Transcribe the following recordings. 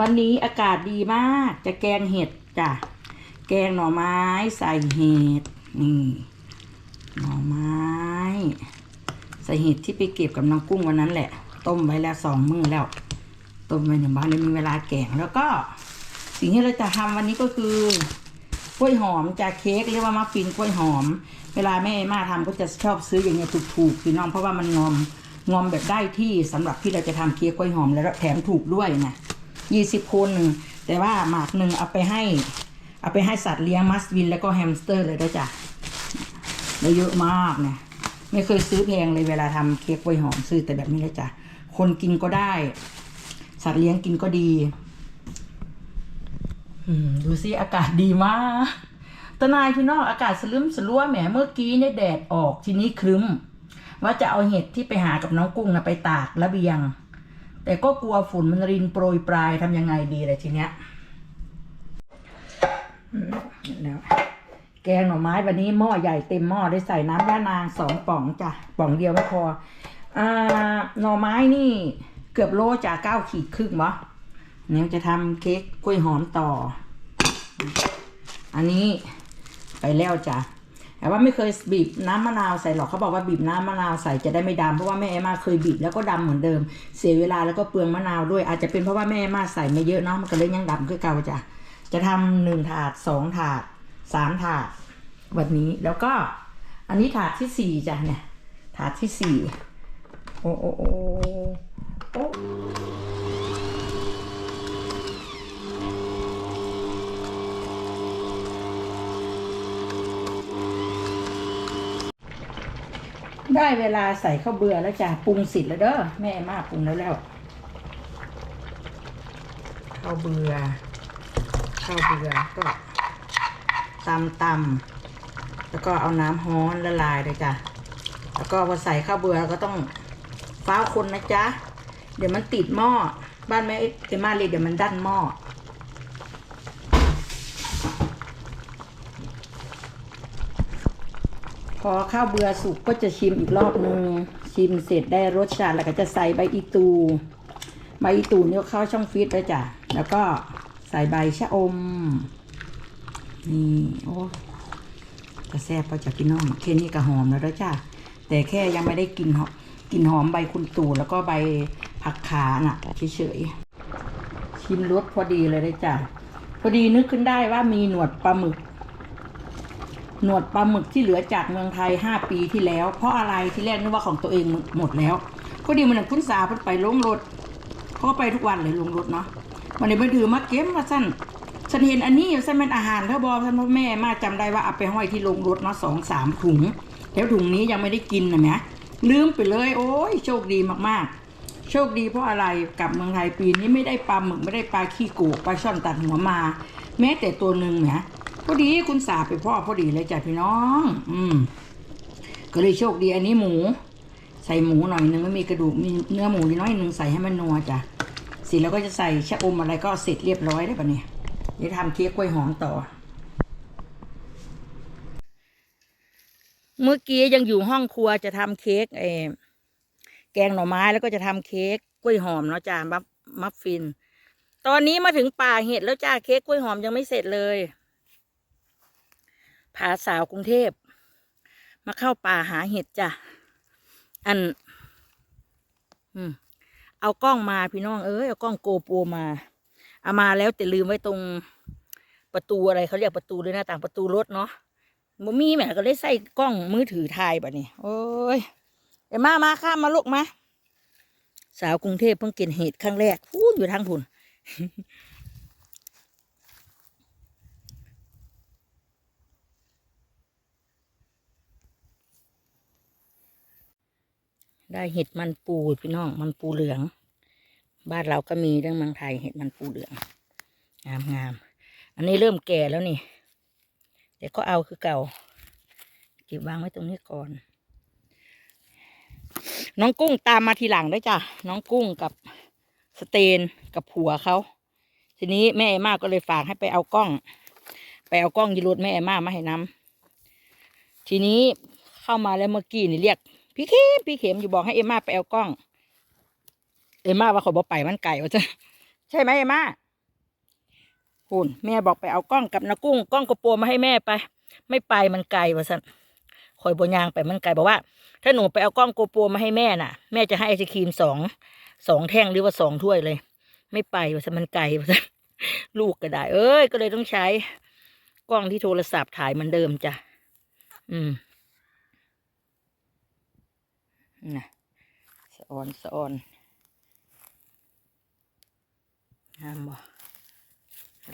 วันนี้อากาศดีมากจะแกงเห็ดจ้ะ แกงหน่อไม้ใส่เห็ดนี่หน่อไม้ ใส่เห็ดที่ไปเก็บกับน้องกุ้งวันนั้นแหละ ต้มไว้แล้วสองมื้อแล้ว ต้มไว้ในบ้านเลยมีเวลาแกงแล้วก็ สิ่งที่เราจะทำวันนี้ก็คือกล้วยหอมจากเค้กเรียกว่ามัฟฟินกล้วยหอม เวลาแม่มาทำก็จะชอบซื้ออย่างเงี้ยถูกๆพี่น้องเพราะว่ามันงอมงอมแบบได้ที่สำหรับที่เราจะทำเค้กกล้วยหอมแล้วแถมถูกด้วยนะ ยี่สิบคนหนึ่งแต่ว่าหมากหนึ่งเอาไปให้ เอาไปให้สัตว์เลี้ยงมัสวิน แล้วก็แฮมสเตอร์เลยด้วยจ้ะได้เยอะมากเนี่ยไม่เคยซื้อแพงเลยเวลาทำเค้กกล้วหอมซื้อแต่แบบนี้เลยจ้ะคนกินก็ได้ สัตว์เลี้ยงกินก็ดีอดูสิอากาศดีมากตนายพี่น้องอากาศสลืมสลัวแหมเมื่อกี้เนี่ยแดดออกทีนี้ครึ้ม ว่าจะเอาเห็ดที่ไปหากับน้องกุ้งนะไปตากระเบียง แต่ก็กลัวฝุ่นมันรินโปรยปลายทำยังไงดีเลยทีเนี้ยแล้วแกงหน่อไม้วันนี้หม้อใหญ่เต็มหม้อได้ใส่น้ำย่านางสองป่องจ้ะป่องเดียวไม่พออ่าหน่อไม้นี่เกือบโลจ้ะเก้าขีดครึ่งวะเนี่ยจะทำเค้กกล้วยหอมต่อ อันนี้ไปแล้วจ้ะ แต่ว่าไม่เคยบีบน้ำมะนาวใส่หรอกเขาบอกว่าบีบน้ำมะนาวใส่จะได้ไม่ดำเพราะว่าแม่เอมาเคยบีบแล้วก็ดำเหมือนเดิม เสียเวลาแล้วก็เปลืองมะนาวด้วยอาจจะเป็นเพราะว่าแม่เอมาใส่ไม่เยอะเนาะมันก็เลยยังดำคือเก่าจ้ะจะทำหนึ่งถาดสองถาดสามถาดวันนี้แล้วก็อันนี้ถาดที่สี่จ้ะเนี่ยถาดที่สี่โอ้โอ้โอ้โอ้ ได้เวลาใส่ข้าวเบื่อแล้วจ้ะปรุงเสร็จแล้วเด้อแม่มาปรุงแล้วแล้วข้าวเบื่อข้าวเบื่อก็ตำตำแล้วก็เอาน้ำฮ้อนละลายเลยจ้ะแล้วก็พอใส่ข้าวเบื่อก็ต้องฟ้าวคนนะจ๊ะเดี๋ยวมันติดหม้อบ้านแม่เอมาเลยเดี๋ยวมันดันหม้อ พอข้าวเบื่อสุกก็จะชิมอีกรอบนึง ชิมเสร็จได้รสชาติแล้วก็จะใส่ใบอีตู ใบอีตูเนี่ยเข้าช่องฟรีซแล้จ้ะแล้วก็ใส่ใบชะอม นี่โอ้กระแซบพอจากพี่น้องแค่นี้ก็หอมแล้วแล้วจ้ะแต่แค่ยังไม่ได้กลินหอมกินหอมใบคุณตู่แล้วก็ใบผักขาน่ะเฉยๆชิมรสพอดีเลยได้จ้ะพอดีนึกขึ้นได้ว่ามีหนวดปลาหมึก หนวดปลาหมึกที่เหลือจากเมืองไทยห้าปีที่แล้ว เพราะอะไรที่แรกนึกว่าของตัวเองหมดแล้ว ก็ดีมันนะคุณสาเพิ่นไปลงรถเขาก็ไปทุกวันเลยลงรถเนาะวันนี้ไปถือมาเก็บมาสั้นฉันเห็นอันนี้สั้นเป็นอาหารเขาบอกท่านพ่อแม่มาจำได้ว่าเอาไปห้อยที่ลงรถเนาะสองสามถุงแล้วถุงนี้ยังไม่ได้กินนะแหมลืมไปเลย โอ้ยโชคดีมากๆ โชคดีเพราะอะไรกลับเมืองไทยปีนี้ไม่ได้ปลาหมึกไม่ได้ปลาขี้กกปลาช่อนตัดหัวมา แม้แต่ตัวหนึ่งเนี่ย พอดีคุณสาไปพ่อพอดีเลยจ้ะพี่น้อง อืม ก็เลยโชคดีอันนี้หมู ใส่หมูหน่อยนึงไม่มีกระดูกมีเนื้อหมูน้อยหนึ่งใส่ให้มันนัวจ้ะเสร็จแล้วก็จะใส่ชะอมอะไรก็เสร็จเรียบร้อยได้ปะเนี่ยเดี๋ยวทำเค้กกล้วยหอมต่อ เมื่อกี้ยังอยู่ห้องครัวจะทำเค้กเออแกงหน่อไม้แล้วก็จะทำเค้กกล้วยหอมเนาะจ้ามัฟมัฟฟิน ตอนนี้มาถึงป่าเห็ดแล้วจ้าเค้กกล้วยหอมยังไม่เสร็จเลย พาสาวกรุงเทพ มาเข้าป่าหาเห็ดจ้ะ อัน อืม เอากล้องมาพี่น้อง เอ้ย เอากล้องโกโปรมา เอามาแล้วแต่ลืมไว้ตรงประตูอะไรเขาเรียกประตูเลยหน้าต่างประตูรถเนาะบ่มีแหมก็เลยใส่กล้องมือถือถ่ายแบบนี้ โอ้ยเดี๋ยวมามาข้ามมาลูกมา สาวกรุงเทพเพิ่งกินเห็ดครั้งแรกพูดอยู่ทางผุน ได้เห็ดมันปูพี่น้องมันปูเหลือง บ้านเราก็มีเรื่องเมืองไทยเห็ดมันปูเหลือง งามงามอันนี้เริ่มแก่แล้วนี่แต่ก็เอาคือเก่าเก็บวางไว้ตรงนี้ก่อน น้องกุ้งตามมาทีหลังได้จ้ะน้องกุ้งกับสเตนกับผัวเขาทีนี้แม่เอม่าก็เลยฝากให้ไปเอากล้อง ไปเอากล้องยีรถแม่เอม่ามาให้น้ำทีนี้เข้ามาแล้วเมื่อกี้นี่เรียก พี่เข็มพี่เข็มอยู่บอกให้เอมม่าไปเอากล้อง เอมม่าว่าเขาบอกไปมันไก่ว่าจะใช่ไหมเอมม่าคุณแม่บอกไปเอากล้องกับนากุ้งกล้องกระโปรงมาให้แม่ไป ไม่ไปมันไกลวะสันคอยบนยางไปมันไกลบอกว่า ถ้าหนูไปเอากล้องโกโปรมาให้แม่น่ะ แม่จะให้ไอศครีมสองสองแท่งหรือว่าสองถ้วยเลย ไม่ไปวะสันมันไกลวะสันลูกก็ได้ เอ้ย ก็เลยต้องใช้ กล้องที่โทรศัพท์ถ่ายเหมือนเดิมจ้ะอืม นะสะออนสะออนงามบ่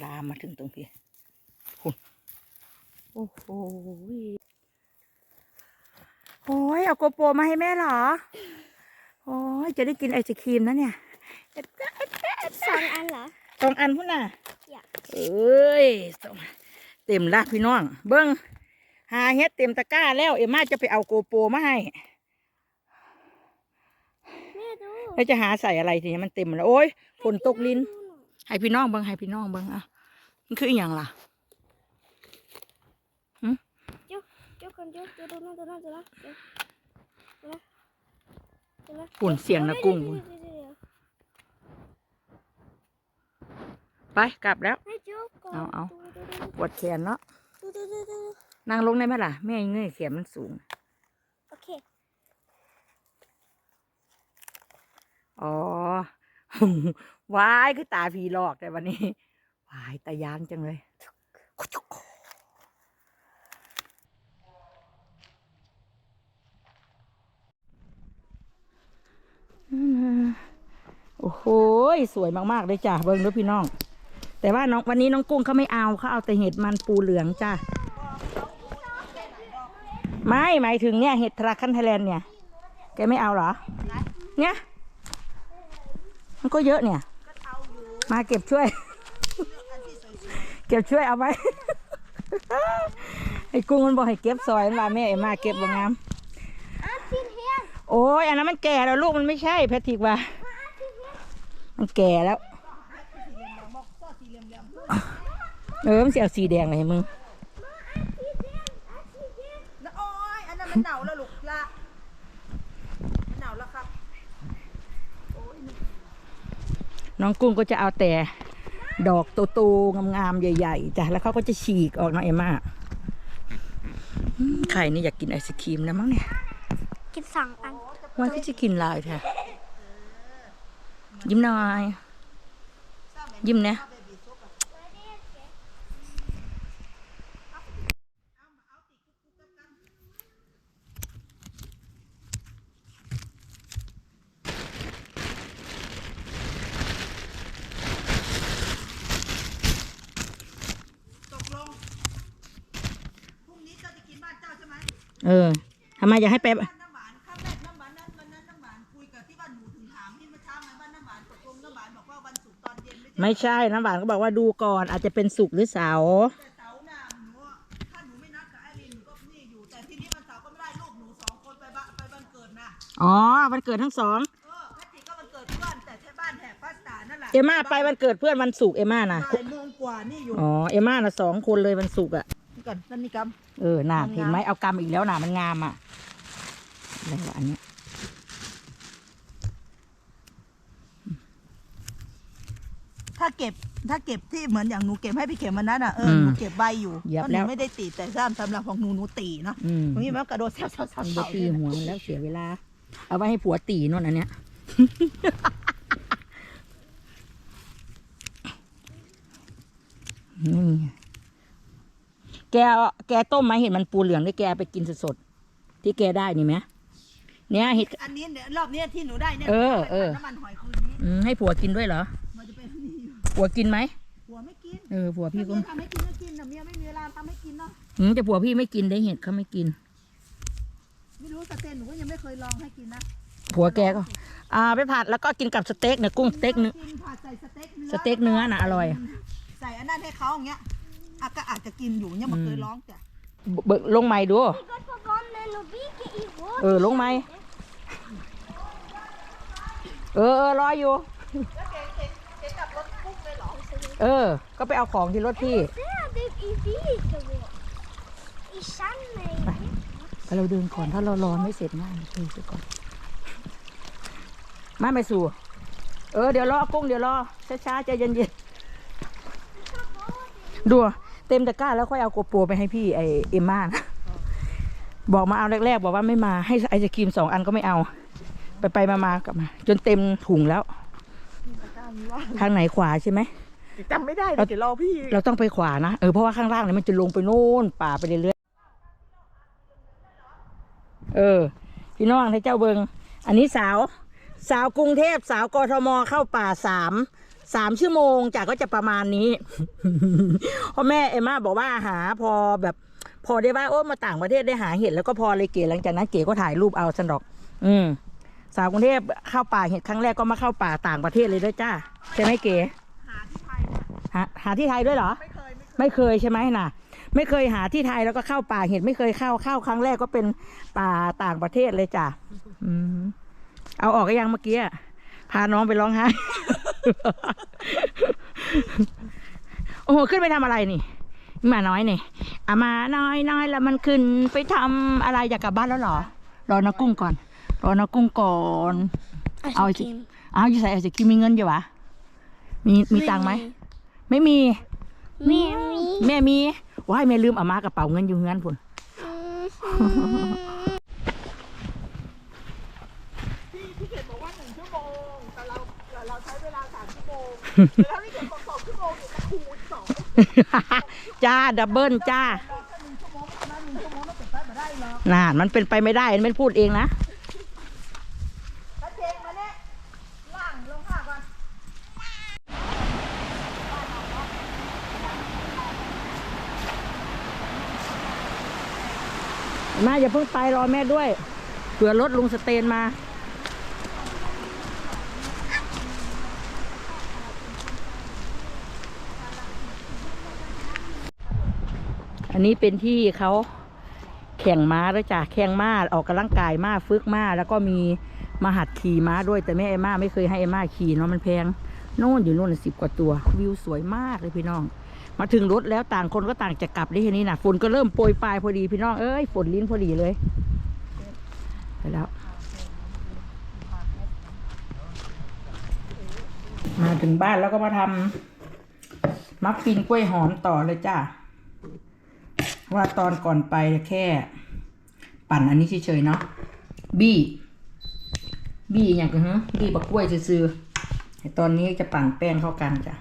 ลามมาถึงตรงพี่คุณโอ้โหโอ้ยเอาโกโปรมาให้แม่เหรอ โอ้ยจะได้กินไอศครีมนะเนี่ยสองอันเหรอสองอันพุ่นน่ะอยากเอ้ยสองเต็มละพี่น้อง เบิ้งหาเฮ็ดเต็มตะกร้าแล้ว เอ็มมาจะไปเอาโกโปรมาให้ แม่ดู แล้วจะหาใส่อะไรทีนี้มันเต็มแล้วโอ้ยฝนตกลิ้น ให้พี่น้องเบิ้งให้พี่น้องเบิ้งอะมันคืออหย่างล่ะจุ๊บจุ๊บกันจุ๊บจุ๊บดูนั่นดูนั่นดูนั่นจุ๊บดูนั่นดูนั่นฝุ่นเสียงนะกุ้งบุญไปกลับแล้วให้จุ๊บก่อนเอาเอาดูดูดูปวดแขนเนาะดูดูดูดูนั่งลงได้ไหมล่ะ แม่เงยแขนมันสูง โอเค อ๋อว้ายคือตาผีหลอกแต่วันนี้วายตายานจังเลยโอ้โหสวยมากๆเลยจ้ะเบิ้งด้วยพี่น้อง แต่ว่าน้องวันนี้น้องกุ้งเขาไม่เอาเขาเอาแต่เห็ดมันปูเหลืองจ้ะไม่หมายถึงเนี่ยเห็ดทราคันไทยแลนด์เนี่ย แกไม่เอาเหรอ เนี่ย มันก็เยอะเนี่ย มาเก็บช่วย เก็บช่วยเอาไว้ ไอ้กุ้งมันบอกให้เก็บซอยมันว่าแม่ไอ้มาเก็บบ่งามอะทิ้งเฮียนโอ้ยอันนั้นมันแก่แล้วลูกมันไม่ใช่แพทริกว่า มันแก่แล้ว เออมันเสียสีแดงเลยมึงแล้วโอ้ยอันนั้นมันเหนาแล้วลูกละมันเหนาแล้วครับ น้องกุ้งก็จะเอาแต่ดอกโตๆงามๆใหญ่ๆจ้ะแล้วเขาก็จะฉีกออกเนาะเอ็มม่าอืมไข่นี่อยากกินไอศครีมนะมั้งเนี่ย กินสองอันว่าที่จะกินลายแท้ยิ้มหน่อย ยิ้มเนี่ยเออทำไม อยาให้ไปน้ำหวานข้ามแรกน้ำหวานนั้นวันนั้นน้ำหวานคุยกับที่บ้านหนูถึงถามพี่เมื่อเช้าไงบ้าน้ำหวานตกลงน้ำหวานบอกว่าวันศุกร์ตอนเย็นไม่ใช่ไม่ใช่น้ำหวานก็บอกว่าดูก่อนอาจจะเป็นสุกร์หรือเสาร์แต่เสาร์น้าหนูอะถ้าหนูไม่นัดกับไอรีนหนูก็นี่อยู่ แต่ทีนี้วันเสาร์ก็ไม่ได้ลูกหนูสองคนไปบ้านไปวันเกิดนะอ๋อวันเกิดทั้งสองเออแพทริกก็วันเกิดเพื่อนแต่ใช่บ้านแถบพาสตานั่นแหละเอมม่าไปวันเกิดเพื่อนวันศุกร์เอมม่านะบ่ายโมงกว่านี่อยู่อ๋อเอมม่านะสองคนเลยวันศุกร์อะนี่ก่อนนั่นนี่กเออน่ะมันาเห็นไหมเอากำอีกแล้วน่ะมันงามอะ อะไรวะอันเนี้ยำถ้าเก็บถ้าเก็บที่เหมือนอย่างหนูเก็บให้พี่เข็มวันนั้นอะเออหนูเก็บใบอยู่เพราะหนูไม่ได้ตีแต่ซ้ำสำหรับของหนูหนูตีเนาะอืมตรงนี้มันกระโดดแซวๆๆๆมันบตีหัวมันแล้วเสียเวลา เอาไว้ให้ผัวตีนู่นอันเนี้ย นี่แกเอาแกต้มมาเห็นมันปูเหลืองได้แกเอาไปกินสดๆที่แกได้นี่ไหม เนี่ยเห็ด อันนี้เนี่ยรอบเนี้ยที่หนูได้เนี่ยเออเออ น้ำมันหอยคืนนี้อืมให้ผัวกินด้วยเหรอ มันจะเป็นนี่อยู่ผัวกินไหมผัวไม่กินเออผัวพี่ก็เมียทำให้กินก็กินแต่เมียไม่มีเวลาทำให้กินเนาะอืมแต่ผัวพี่ไม่กินได้เห็ดเขาไม่กิน ไม่รู้สเต็นหนูก็ยังไม่เคยลองให้กินนะผัวแกก็ อ่าไปผัดแล้วก็กินกับสเต็กเนี่ยกุ้งสเต็กเนื้อ กินผัดใส่สเต็กเนื้อสเต็กเนื้อน่ะอร่อย ใส่อันนั้นให้เขาอย่างเงี้ยอะก็อาจจะกินอยู่เนี่ยมันเคยลองจ้ะเบิกลงใหม่ดูก็พอก่อนเลยหนูบี้กี่อีกวะเออลงไหม เออเออรออยู่เออ ก็ไปเอาของที่รถพี่เสื้อดิบอีบี้กันวะอีชั้นเลยไปเราเดินก่อนถ้าเรารอไม่เสร็จง่ายเดินไปก่อน มาไปสู่ เออเดี๋ยวรอกุ้งเดี๋ยวรอช้าๆใจเย็นๆดูเต็มตะกร้าแล้วค่อยเอาโกโปรไปให้พี่ไอเอมม่านะบอกมาเอาแรกๆ บอกว่าไม่มาให้ไอศครีมสองอันก็ไม่เอา ไปไปๆมาๆกลับมา จนเต็มถุงแล้วทางไหนขวาใช่ไหมจำไม่ได้เดี๋ยวรอพี่ เราต้องไปขวานะเออเพราะว่าข้างล่างเนี่ยมันจะลงไปโน่นป่าไปเรื่อยๆเออ พี่น้องให้เจ้าเบิงอันนี้สาว สาวกรุงเทพสาวกทมเข้าป่าสามสามชั่วโมงจากก็จะประมาณนี้เพราะแม่เอมม่าบอกว่าหาพอแบบพอได้ว่าโอ้มาต่างประเทศได้หาเห็ดแล้วก็พอเลยเก๋หลังจากนั้นเก๋ก็ถ่ายรูปเอาสันดอก อืม สาวกรุงเทพเข้าป่าเห็ดครั้งแรกก็มาเข้าป่าต่างประเทศเลยด้วยจ้าใช่ไหมเก๋หาที่ไทยหาหาที่ไทยด้วยเหรอไม่เคยไม่เคยไม่เคยใช่ไหมน่ะ ไม่เคยหาที่ไทยแล้วก็เข้าป่าเห็ดไม่เคยเข้าเข้าครั้งแรกก็เป็นป่าต่างประเทศเลยจ้ะอืมเอาออกก็ยังเมื่อกี้อะพาน้องไปร้องไห้โอ้โหขึ้นไปทำอะไรนี่หมาน้อยนี่อามาน้อยน้อยแล้วมันขึ้นไปทำอะไรอยากกลับบ้านแล้วเหรอรอนักกุ้งก่อน รอนักกุ้งก่อน เอาสิเอาอยู่ใส่เอาสิกินมีเงินอยู่วะมีมีตังค์ไหม ไม่มีมีมีแม่มีว้ายแม่ลืมเอามากระเป๋าเงินอยู่เงินพุ่นพี่พี่เขตบอกว่าหนึ่งชั่วโมง แต่เราแต่เราใช้เวลาสามชั่วโมงแล้วพี่เขตบอกสองชั่วโมงอยู่ก็คูณสองจ้าดับเบิลจ้าถ้าหนึ่งชั่วโมงประมาณหนึ่งชั่วโมงต้องเป็นไปไม่ได้หรอกน่ามันเป็นไปไม่ได้ มันไม่พูดเองนะ ถ้าเจงมาเนี่ยล่างลงข้าก่อน มาอย่าเพิ่งไปรอแม่ด้วยเผื่อรถลุงสเตนมาอันนี้เป็นที่เขาแข่งม้าแล้วจ้ะแข่งม้าออกกำลังกายม้าฝึกม้า แล้วก็มีมาหัดขี่ม้าด้วยแต่แม่ไอ้ม้าไม่เคยให้ไอ้ม้าขี่เนาะมันแพงโน่นอยู่โน่นสิบกว่าตัว วิวสวยมากเลยพี่น้อง มาถึงรถแล้วต่างคนก็ต่างจะกลับได้ทีนี้นะฝนก็เริ่มโปรยปลายพอดีพี่น้องเอ้ยฝนลิ้นพอดีเลยไปแล้ว มาถึงบ้านแล้วก็มาทำมัฟฟินกล้วยหอมต่อเลยจ้าว่าตอนก่อนไปแค่ ปั่นอันนี้เฉยๆเนาะบี้บี้อย่างกันฮะบี้บักกล้วยซื้อตอนนี้จะปั่นแป้งเข้ากันจ้ะ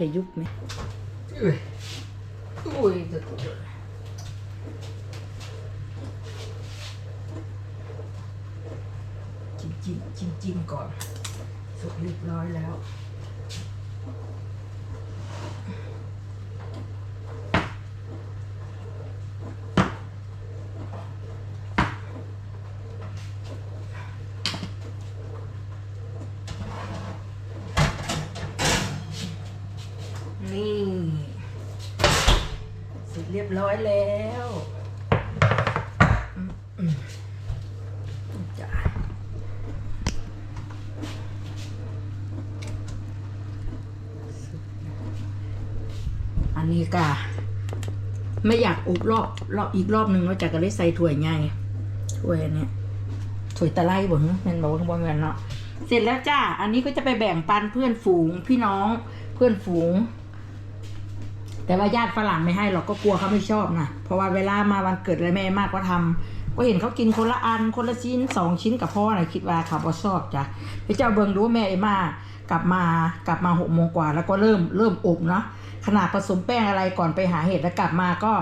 จะยุบไหมเอ้ยอุ้ยจะตกเลยจิ้มจิ้มจิ้มจิ้มก่อน สุกเรียบร้อยแล้ว นี่เสร็จเรียบร้อยแล้วอืมอืมจ้ะอั นี้ก็ไม่อยากอบรอบรอบอีกรอบหนึ่งเราจะก็เลยใส่ถ้วยไงถ้วยอันเนี้ยถ้วยตะไลบ่เนอะแมันบอกว่าบ่แม่นเนาะเสร็จแล้วจ้า อันนี้ก็จะไปแบ่งปันเพื่อนฝูงพี่น้องเพื่อนฝูง แต่ว่าญาติฝรั่งไม่ให้หรอกก็กลัวเขาไม่ชอบนะเพราะว่าเวลามาวันเกิดอะไรแม่มากก็ทำก็เห็นเขากินคนละอันคนละชิ้นสองชิ้นกับพ่อนะคิดว่าเขาบ่ชอบจ้ะพระเจ้าเบิงดูว่าแม่เอมากลับมากลับมาหกโมงกว่าแล้วก็เริ่มเริ่มอบเนาะ ขนาดผสมแป้งอะไรก่อนไปหาเห็ดแล้วกลับมาก็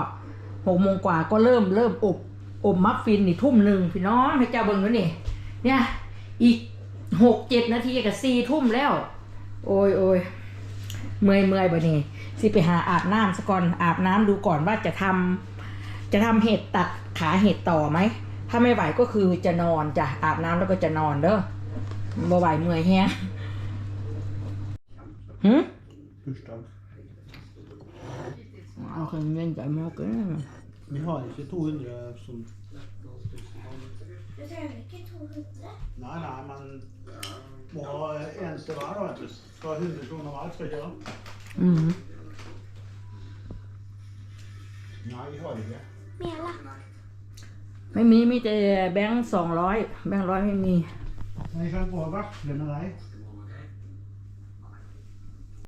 หกโมงกว่าก็เริ่มเริ่มอบอบมัฟฟินนี่ทุ่มหนึ่งพี่น้องพระเจ้าเบิ้งดูนี่ เนี่ย อีกหกเจ็ดนาทีกับสี่ทุ่มแล้ว โอ้ยโอ้ยเมื่อยเมื่อยบ่นี่สิไปหาอาบน้ำสก่อนอาบน้ำดูก่อนว่าจะทำจะทำเห็ดตัดขาเห็ดต่อไหม ถ้าไม่ไหวก็คือจะนอนจ้ะอาบน้ำแล้วก็จะนอนเด้อบ่ไหวเมื่อยแฮงหืม bursdag. เอาคนเงินใจมากเลย Vi har ikke 200 som Du trenger ikke 200. Nei, nei, men må ha en til hver, da. vet du. Skal ha 100 kroner hver, skal ikke det? อืม Nei, vi har ikke. Mer, da. ไม่มีมีแต่แบงค์สองร้อยแบงค์ร้อยไม่มี Men jeg kan gå og veksle med deg.